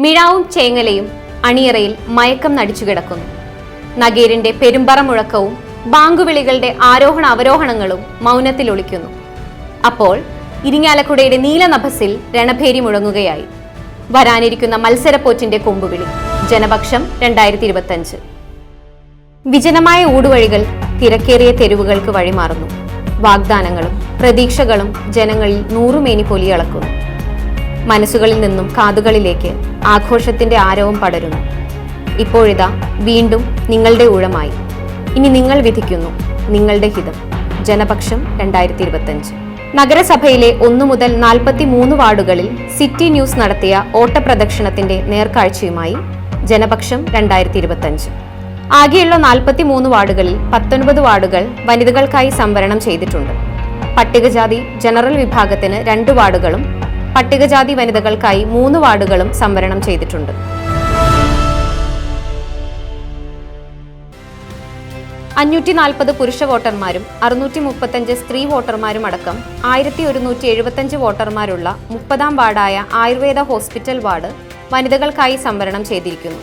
മിഴാവും ചേങ്ങലയും അണിയറയിൽ മയക്കം നടിച്ചു കിടക്കുന്നു. നഗീറിന്റെ പെരുമ്പറ മുഴക്കവും ബാങ്കുവിളികളുടെ ആരോഹണ അവരോഹണങ്ങളും മൗനത്തിൽ ഒളിക്കുന്നു. അപ്പോൾ ഇരിങ്ങാലക്കുടയുടെ നീലനഭസിൽ രണഭേരി മുഴങ്ങുകയായി. വരാനിരിക്കുന്ന മത്സരപ്പോറ്റിന്റെ കൊമ്പുവിളി. ജനപക്ഷം രണ്ടായിരത്തി ഇരുപത്തഞ്ച് വിജനമായ ഊടുവഴികൾ തിരക്കേറിയ തെരുവുകൾക്ക് വഴിമാറുന്നു. വാഗ്ദാനങ്ങളും പ്രതീക്ഷകളും ജനങ്ങളിൽ നൂറുമേനി പൊലിയളക്കുന്നു. മനസ്സുകളിൽ നിന്നും കാതുകളിലേക്ക് ആഘോഷത്തിന്റെ ആരവം പടരുന്നു. ഇപ്പോഴിതാ വീണ്ടും നിങ്ങളുടെ ഊഴമായി. ഇനി നിങ്ങൾ വിധിക്കുന്നു നിങ്ങളുടെ ഹിതം. ജനപക്ഷം രണ്ടായിരത്തി ഇരുപത്തഞ്ച് നഗരസഭയിലെ ഒന്നു മുതൽ നാൽപ്പത്തി മൂന്ന് വാർഡുകളിൽ സിറ്റി ന്യൂസ് നടത്തിയ ഓട്ടപ്രദക്ഷിണത്തിന്റെ നേർക്കാഴ്ചയുമായി ജനപക്ഷം രണ്ടായിരത്തി ഇരുപത്തഞ്ച് ആകെയുള്ള നാൽപ്പത്തി മൂന്ന് വാർഡുകളിൽ പത്തൊൻപത് വാർഡുകൾ വനിതകൾക്കായി സംവരണം ചെയ്തിട്ടുണ്ട്. പട്ടികജാതി ജനറൽ വിഭാഗത്തിന് രണ്ട് വാർഡുകളും പട്ടികജാതി വനിതകൾക്കായി മൂന്ന് വാർഡുകളും സംവരണം ചെയ്തിട്ടുണ്ട്. അഞ്ഞൂറ്റി നാൽപ്പത് പുരുഷ വോട്ടർമാരും അറുന്നൂറ്റി മുപ്പത്തഞ്ച് സ്ത്രീ വോട്ടർമാരും അടക്കം ആയിരത്തി ഒരുന്നൂറ്റി എഴുപത്തഞ്ച് വോട്ടർമാരുള്ള മുപ്പതാം വാർഡായ ആയുർവേദ ഹോസ്പിറ്റൽ വാർഡ് വനിതകൾക്കായി സംവരണം ചെയ്തിരിക്കുന്നു.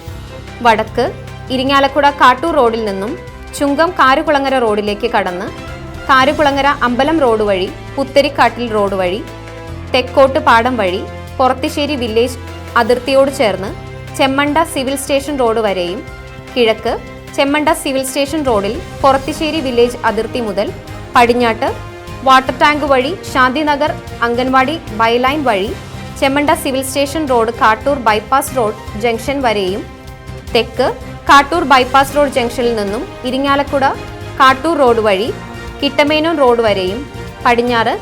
വടക്ക് ഇരിങ്ങാലക്കുട കാട്ടൂർ റോഡിൽ നിന്നും ചുങ്കം കാരുകുളങ്ങര റോഡിലേക്ക് കടന്ന് കാരുകുളങ്ങര അമ്പലം റോഡ് വഴി പുത്തരിക്കാട്ടിൽ റോഡ് വഴി തെക്കോട്ട് പാടം വഴി പൊറത്തിശ്ശേരി വില്ലേജ് അതിർത്തിയോട് ചേർന്ന് ചെമ്മണ്ട സിവിൽ സ്റ്റേഷൻ റോഡ് വരെയും കിഴക്ക് ചെമ്മണ്ട സിവിൽ സ്റ്റേഷൻ റോഡിൽ പൊറത്തിശ്ശേരി വില്ലേജ് അതിർത്തി മുതൽ പടിഞ്ഞാട്ട് വാട്ടർ ടാങ്ക് വഴി ശാന്തിനഗർ അംഗൻവാടി ബൈലൈൻ വഴി Chemmanda civil station road Kattoor bypass road junction വരെയും തെക്ക് കാട്ടൂർ ബൈപ്പാസ് റോഡ് ജംഗ്ഷനിൽ നിന്നും ഇരിങ്ങാലക്കുട കാട്ടൂർ റോഡ് വഴി കിട്ടമേനോൻ റോഡ് വരെയും പടിഞ്ഞാറ്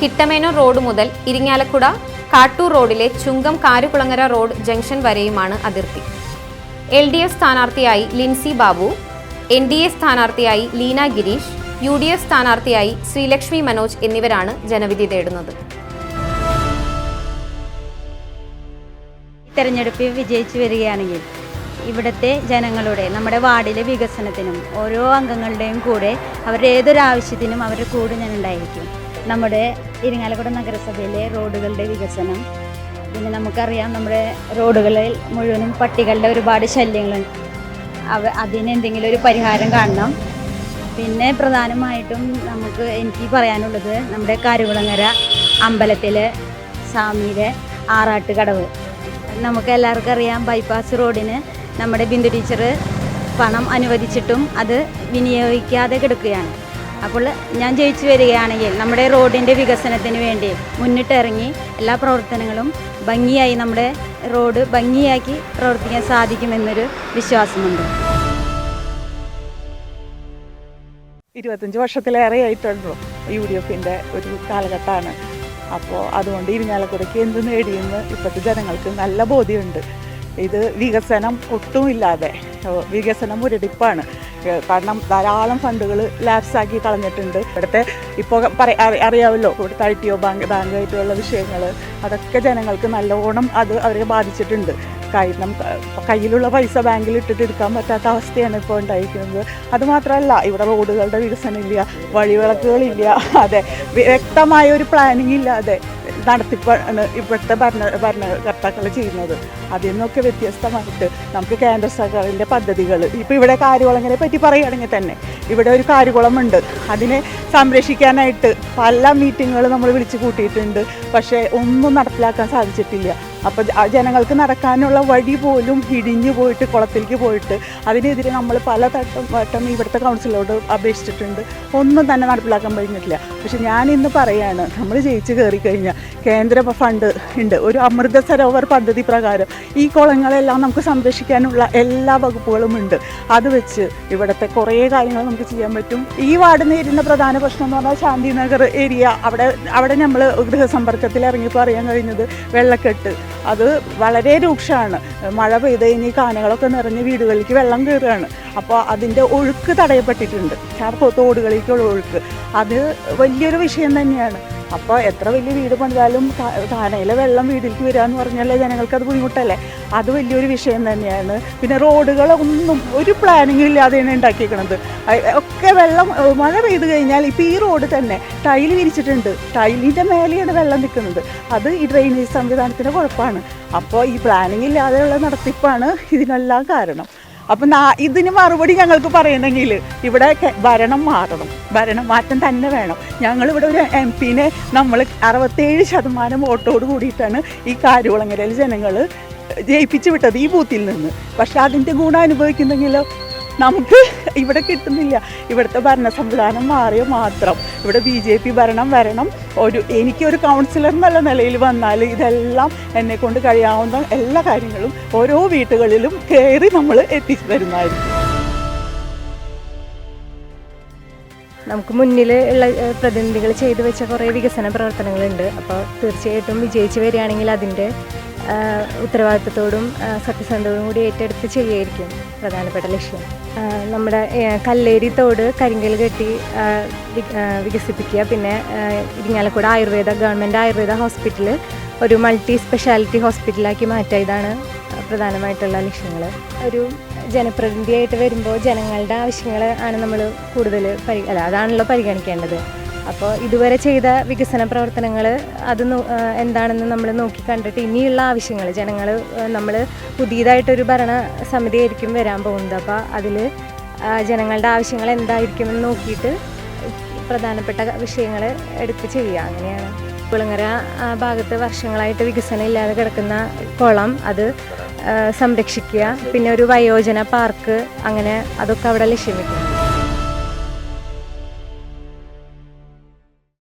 കിട്ടമേനോൻ റോഡ് മുതൽ ഇരിങ്ങാലക്കുട കാട്ടൂർ റോഡിലെ ചുങ്കം കാരുകുളങ്ങര റോഡ് ജംഗ്ഷൻ വരെയുമാണ് അതിർത്തി. എൽ ഡി എഫ് സ്ഥാനാർത്ഥിയായി Lincy Babu N D A സ്ഥാനാർത്ഥിയായി Leena Girish U D F സ്ഥാനാർത്ഥിയായി ശ്രീലക്ഷ്മി മനോജ് എന്നിവരാണ് ജനവിധി തേടുന്നത്. തെരഞ്ഞെടുപ്പിൽ വിജയിച്ചു വരികയാണെങ്കിൽ ഇവിടുത്തെ ജനങ്ങളുടെ നമ്മുടെ വാർഡിലെ വികസനത്തിനും ഓരോ അംഗങ്ങളുടെയും കൂടെ അവരുടെ ഏതൊരു ആവശ്യത്തിനും അവരുടെ കൂടെ ഞാൻ ഉണ്ടായിരിക്കും. നമ്മുടെ ഇരിങ്ങാലക്കുട നഗരസഭയിലെ റോഡുകളുടെ വികസനം. പിന്നെ നമുക്കറിയാം നമ്മുടെ റോഡുകളിൽ മുഴുവനും പട്ടികളുടെ ഒരുപാട് ശല്യങ്ങളുണ്ട്. അവ അതിന് എന്തെങ്കിലും ഒരു പരിഹാരം കാണണം. പിന്നെ പ്രധാനമായിട്ടും നമുക്ക് എനിക്ക് പറയാനുള്ളത് നമ്മുടെ കാരുകുളങ്ങര അമ്പലത്തിലെ സ്വാമിയുടെ ആറാട്ട് കടവ് നമുക്ക് എല്ലാവർക്കും അറിയാം ബൈപ്പാസ് റോഡിന് നമ്മുടെ ബിന്ദു ടീച്ചർ പണം അനുവദിച്ചിട്ടും അത് വിനിയോഗിക്കാതെ കിടക്കുകയാണ്. അപ്പോൾ ഞാൻ ജയിച്ചു വരികയാണെങ്കിൽ നമ്മുടെ റോഡിന്റെ വികസനത്തിന് വേണ്ടി മുന്നിട്ടിറങ്ങി എല്ലാ പ്രവർത്തനങ്ങളും ഭംഗിയായി നമ്മുടെ റോഡ് ഭംഗിയാക്കി പ്രവർത്തിക്കാൻ സാധിക്കുമെന്നൊരു വിശ്വാസമുണ്ട്. ഇരുപത്തഞ്ച് വർഷത്തിലേറെ ആയിട്ടുള്ളൂ യു ഡി എഫിന്റെ ഒരു കാലഘട്ടമാണ്. അപ്പോൾ അതുകൊണ്ട് ഇരിഞ്ഞാലക്കുടയ്ക്ക് എന്ത് നേടിയെന്ന് ഇപ്പോഴത്തെ ജനങ്ങൾക്ക് നല്ല ബോധ്യമുണ്ട്. ഇത് വികസനം ഒട്ടുമില്ലാതെ വികസനം ഒരിടിപ്പാണ് കാരണം ധാരാളം ഫണ്ടുകൾ ലാപ്സാക്കി കളഞ്ഞിട്ടുണ്ട്. ഇവിടുത്തെ ഇപ്പോൾ അറിയാമല്ലോ ഇവിടുത്തെ ഐ ടി ഒ ബാങ്ക് ബാങ്കായിട്ടുള്ള വിഷയങ്ങൾ അതൊക്കെ ജനങ്ങൾക്ക് നല്ലോണം അത് അവരെ ബാധിച്ചിട്ടുണ്ട്. കാരണം കയ്യിലുള്ള പൈസ ബാങ്കിൽ ഇട്ടിട്ട് എടുക്കാൻ പറ്റാത്ത അവസ്ഥയാണ് ഇപ്പോൾ ഉണ്ടായിരിക്കുന്നത്. അതുമാത്രമല്ല ഇവിടെ റോഡുകളുടെ വികസനം ഇല്ല വഴിവിളക്കുകളില്ല അതെ വ്യക്തമായ ഒരു പ്ലാനിങ് ഇല്ലാതെ നടത്തിപ്പാണ് ഇവിടുത്തെ ഭരണ ഭരണകർത്താക്കൾ ചെയ്യുന്നത്. അതിൽ നിന്നൊക്കെ വ്യത്യസ്തമായിട്ട് നമുക്ക് കേന്ദ്ര സർക്കാരിന്റെ പദ്ധതികൾ ഇപ്പോൾ ഇവിടെ കാര്യകുളങ്ങനെ പറ്റി പറയുകയാണെങ്കിൽ തന്നെ ഇവിടെ ഒരു കാര്യകുളമുണ്ട് അതിനെ സംരക്ഷിക്കാനായിട്ട് പല മീറ്റിങ്ങുകൾ നമ്മൾ വിളിച്ചു കൂട്ടിയിട്ടുണ്ട്. പക്ഷേ ഒന്നും നടപ്പിലാക്കാൻ സാധിച്ചിട്ടില്ല. അപ്പോൾ ജനങ്ങൾക്ക് നടക്കാനുള്ള വഴി പോലും ഇടിഞ്ഞു പോയിട്ട് കുളത്തിലേക്ക് പോയിട്ട് അതിനെതിരെ നമ്മൾ പല തട്ടം വട്ടം ഇവിടുത്തെ കൗൺസിലോട് അപേക്ഷിച്ചിട്ടുണ്ട്. ഒന്നും തന്നെ നടപ്പിലാക്കാൻ കഴിഞ്ഞിട്ടില്ല. പക്ഷെ ഞാൻ ഇന്ന് പറയാണ് നമ്മൾ ജയിച്ച് കയറി കഴിഞ്ഞാൽ കേന്ദ്ര ഫണ്ട് ഉണ്ട്. ഒരു അമൃത സരോവർ പദ്ധതി പ്രകാരം ഈ കുളങ്ങളെല്ലാം നമുക്ക് സംരക്ഷിക്കാനുള്ള എല്ലാ വകുപ്പുകളും ഉണ്ട്. അത് വെച്ച് ഇവിടുത്തെ കുറേ കാര്യങ്ങൾ നമുക്ക് ചെയ്യാൻ പറ്റും. ഈ വാർഡ് നേരിടുന്ന പ്രധാന പ്രശ്നം എന്ന് പറഞ്ഞാൽ ശാന്തിനഗർ ഏരിയ. അവിടെ അവിടെ നമ്മൾ ഗൃഹസമ്പർക്കത്തിൽ ഇറങ്ങിയപ്പോൾ അറിയാൻ കഴിഞ്ഞത് വെള്ളക്കെട്ട്. അത് വളരെ രൂക്ഷമാണ്. മഴ പെയ്ത് കഴിഞ്ഞ് കാനകളൊക്കെ നിറഞ്ഞ് വീടുകളിലേക്ക് വെള്ളം കയറുകയാണ്. അപ്പോൾ അതിന്റെ ഒഴുക്ക് തടയപ്പെട്ടിട്ടുണ്ട്. തോടുകളിലേക്കുള്ള ഒഴുക്ക്. അത് വലിയൊരു വിഷയം തന്നെയാണ്. അപ്പോൾ എത്ര വലിയ വീട് പണിതാലും താനയിലെ വെള്ളം വീട്ടിലേക്ക് വരിക എന്ന് പറഞ്ഞാൽ ജനങ്ങൾക്ക് അത് ബുദ്ധിമുട്ടല്ലേ? അത് വലിയൊരു വിഷയം തന്നെയാണ്. പിന്നെ റോഡുകളൊന്നും ഒരു പ്ലാനിങ് ഇല്ലാതെയാണ് ഉണ്ടാക്കിയിരിക്കണത് ഒക്കെ വെള്ളം മഴ പെയ്തു കഴിഞ്ഞാൽ ഇപ്പോൾ ഈ റോഡ് തന്നെ ടൈൽ വിരിച്ചിട്ടുണ്ട്. ടൈലിന്റെ മേലെയാണ് വെള്ളം നിൽക്കുന്നത്. അത് ഈ ഡ്രെയിനേജ് സംവിധാനത്തിന്റെ കുഴപ്പമാണ് അപ്പോൾ ഈ പ്ലാനിങ് ഇല്ലാതെയുള്ള നടത്തിപ്പാണ് ഇതിനെല്ലാം കാരണം. അപ്പം ഇതിന് മറുപടി ഞങ്ങൾക്ക് പറയണമെങ്കിൽ ഇവിടെ ഭരണം മാറണം. ഭരണം മാറ്റം തന്നെ വേണം. ഞങ്ങളിവിടെ ഒരു എം പിനെ നമ്മൾ അറുപത്തേഴ് ശതമാനം വോട്ടോട് കൂടിയിട്ടാണ് ഈ കാര്യവളങ്ങരയിൽ ജനങ്ങൾ ജയിപ്പിച്ചു വിട്ടത് ഈ ബൂത്തിൽ നിന്ന്. പക്ഷെ അതിന്റെ ഗുണം അനുഭവിക്കുന്നെങ്കിലോ? നമുക്ക് ഇവിടെ കിട്ടുന്നില്ല. ഇവിടുത്തെ ഭരണ സംവിധാനം മാറിയ മാത്രം. ഇവിടെ ബി ജെ പി ഭരണം വരണം. ഒരു എനിക്കൊരു കൗൺസിലർ എന്നുള്ള നിലയിൽ വന്നാൽ ഇതെല്ലാം എന്നെ കൊണ്ട് കഴിയാവുന്ന എല്ലാ കാര്യങ്ങളും ഓരോ വീട്ടുകളിലും കയറി നമ്മൾ എത്തിച്ചു തരുന്നതായിരിക്കും നമുക്ക് മുന്നിൽ ഉള്ള പ്രതിനിധികൾ ചെയ്തു വെച്ച കുറേ വികസന പ്രവർത്തനങ്ങളുണ്ട്. അപ്പോൾ തീർച്ചയായിട്ടും വിജയിച്ച് വരികയാണെങ്കിൽ അതിന്റെ ഉത്തരവാദിത്തത്തോടും സത്യസന്ധതയോടും കൂടി ഏറ്റെടുത്ത് ചെയ്യുമായിരിക്കും പ്രധാനപ്പെട്ട ലക്ഷ്യം. നമ്മുടെ കല്ലേരി തോട് കരിങ്കൽ കെട്ടി വികസിപ്പിക്കുക. പിന്നെ ഇരിങ്ങാലക്കൂട ആയുർവേദ ഗവൺമെന്റ് ആയുർവേദ ഹോസ്പിറ്റൽ ഒരു മൾട്ടി സ്പെഷ്യാലിറ്റി ഹോസ്പിറ്റലാക്കി മാറ്റുക. ഇതാണ് പ്രധാനമായിട്ടുള്ള ലക്ഷ്യങ്ങൾ ഒരു ജനപ്രതിനിധിയായിട്ട് വരുമ്പോൾ ജനങ്ങളുടെ ആവശ്യങ്ങൾ ആണ് നമ്മൾ കൂടുതൽ പരി അതാണല്ലോ പരിഗണിക്കേണ്ടത്. അപ്പോൾ ഇതുവരെ ചെയ്ത വികസന പ്രവർത്തനങ്ങൾ അത് എന്താണെന്ന് നമ്മൾ നോക്കി കണ്ടിട്ട് ഇനിയുള്ള ആവശ്യങ്ങൾ ജനങ്ങൾ നമ്മൾ പുതിയതായിട്ടൊരു ഭരണ സമിതിയായിരിക്കും വരാൻ പോകുന്നത്. അപ്പോൾ അതിൽ ജനങ്ങളുടെ ആവശ്യങ്ങൾ എന്തായിരിക്കുമെന്ന് നോക്കിയിട്ട് പ്രധാനപ്പെട്ട വിഷയങ്ങൾ എടുത്ത് ചെയ്യുക. അങ്ങനെയാണ്. കുളങ്ങര ഭാഗത്ത് വർഷങ്ങളായിട്ട് വികസനം ഇല്ലാതെ കിടക്കുന്ന കുളം അത് സംരക്ഷിക്കുക. പിന്നെ ഒരു വയോജന പാർക്ക് അങ്ങനെ അതൊക്കെ അവിടെ ലക്ഷ്യം വെക്കുന്നു.